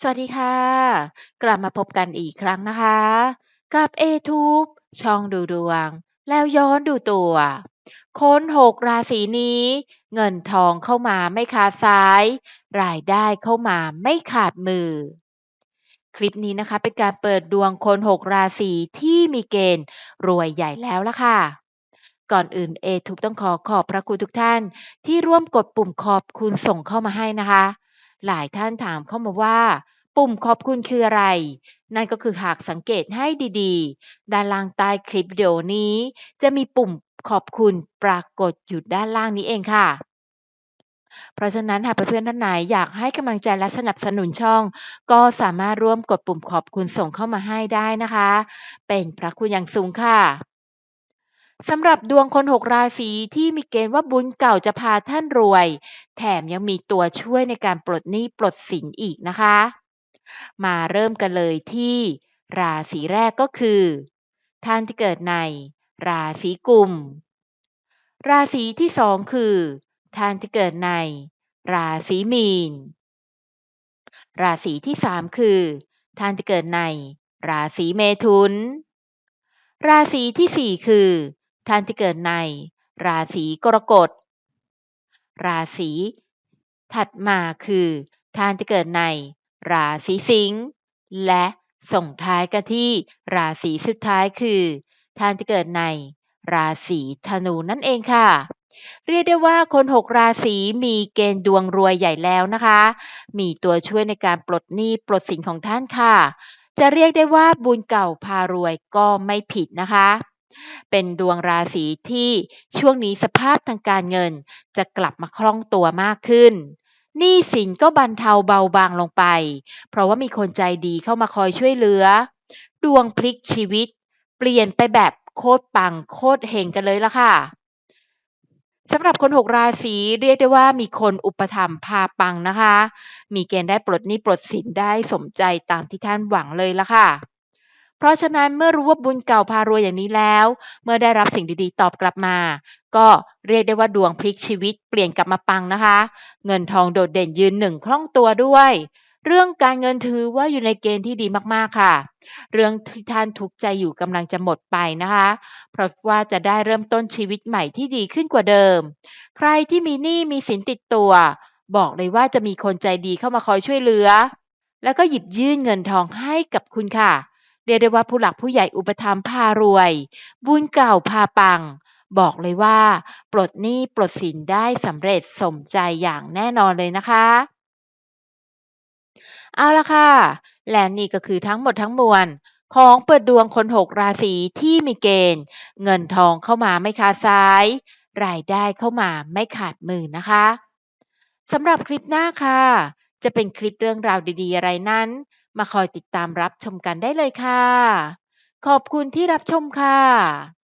สวัสดีค่ะ กลับมาพบกันอีกครั้งนะคะ กับ A-Tube ช่องดูดวง แล้วย้อนดูตัวคนหกราศีนี้ เงินทองเข้ามาไม่ขาดสาย รายได้เข้ามาไม่ขาดมือ คลิปนี้นะคะเป็นการเปิดดวงคนหกราศีที่มีเกณฑ์ รวยใหญ่แล้วละค่ะก่อนอื่น A-Tube ต้องขอขอบพระคุณทุกท่าน ที่ร่วมกดปุ่มขอบคุณส่งเข้ามาให้นะคะ หลายท่านถามเข้ามาว่า ปุ่มขอบคุณคืออะไร นั่นก็คือหากสังเกตให้ดีๆ ด้านล่างใต้คลิปวิดีโอนี้ จะมีปุ่มขอบคุณปรากฏอยู่ด้านล่างนี้เองค่ะ เพราะฉะนั้นหากเพื่อนท่านไหนอยากให้กำลังใจและสนับสนุนช่อง ก็สามารถร่วมกดปุ่มขอบคุณส่งเข้ามาให้ได้นะคะ เป็นพระคุณอย่างสูงค่ะ สำหรับดวงคน6ราศีที่มีเกณฑ์ว่าบุญเก่าจะพาท่านรวย แถมยังมีตัวช่วยในการปลดหนี้ปลดสินอีกนะคะ มาเริ่มกันเลยที่ราศีแรกก็คือ ท่านที่เกิดในราศีกุม ราศีที่สองคือ ท่านที่เกิดใน ราศีมีน ราศีที่สามคือ ท่านที่เกิดใน ราศีเมถุน ราศีที่สี่คือ ท่านที่เกิดใน ราศีกรกฎ ราศีถัดมาคือ ท่านที่เกิดใน ราศีสิงห์และส่งท้ายกันที่ราศีสุดท้ายคือ ท่านที่เกิดใน ราศีธนูนั่นเองค่ะเรียกได้ว่าคน6ราศีมีเกณฑ์ดวงรวยใหญ่แล้วนะคะ มีตัวช่วยในการปลดหนี้ปลดสินของท่านค่ะ จะเรียกได้ว่าบุญเก่าพารวยก็ไม่ผิดนะคะ เป็นดวงราศีที่ช่วงนี้สภาพทางการเงินจะกลับมาคล่องตัวมากขึ้นหนี้สินก็บรรเทาเบาบางลงไป เพราะว่ามีคนใจดีเข้ามาคอยช่วยเหลือ ดวงพลิกชีวิต เปลี่ยนไปแบบโคตรปังโคตรเฮงกันเลยละค่ะสำหรับคน6ราศีเรียกได้ว่ามีคนอุปถัมภ์พาปังนะคะ มีเกณฑ์ได้ปลดหนี้ปลดสินได้สมใจตามที่ท่านหวังเลยละค่ะ เพราะฉะนั้นเมื่อรู้ว่าบุญเก่าพารวยอย่างนี้แล้ว เมื่อได้รับสิ่งดีๆ ตอบกลับมา ก็เรียกได้ว่าดวงพลิกชีวิตเปลี่ยนกลับมาปังนะคะ เงินทองโดดเด่นยืนหนึ่งคล่องตัวด้วย เรื่องการเงินถือว่าอยู่ในเกณฑ์ที่ดีมากๆค่ะ เรื่องที่ท่านทุกข์ใจอยู่กำลังจะหมดไปนะคะ เพราะว่าจะได้เริ่มต้นชีวิตใหม่ที่ดีขึ้นกว่าเดิม ใครที่มีหนี้มีสินติดตัว บอกเลยว่าจะมีคนใจดีเข้ามาคอยช่วยเหลือ แล้วก็หยิบยื่นเงินทองให้กับคุณค่ะ เรียกได้ว่าผู้หลักผู้ใหญ่อุปถัมภ์พารวย บุญเก่าพาปัง บอกเลยว่า ปลดหนี้ปลดสินได้สำเร็จสมใจอย่างแน่นอนเลยนะคะ เอาละค่ะ และนี่ก็คือทั้งหมดทั้งมวลของเปิดดวงคน6ราศีที่มีเกณฑ์ เงินทองเข้ามาไม่ขาดสาย รายได้เข้ามาไม่ขาดมือนะคะสำหรับคลิปหน้าค่ะ จะเป็นคลิปเรื่องราวดี ๆ อะไรนั้น มาคอยติดตามรับชมกันได้เลยค่ะ ขอบคุณที่รับชมค่ะ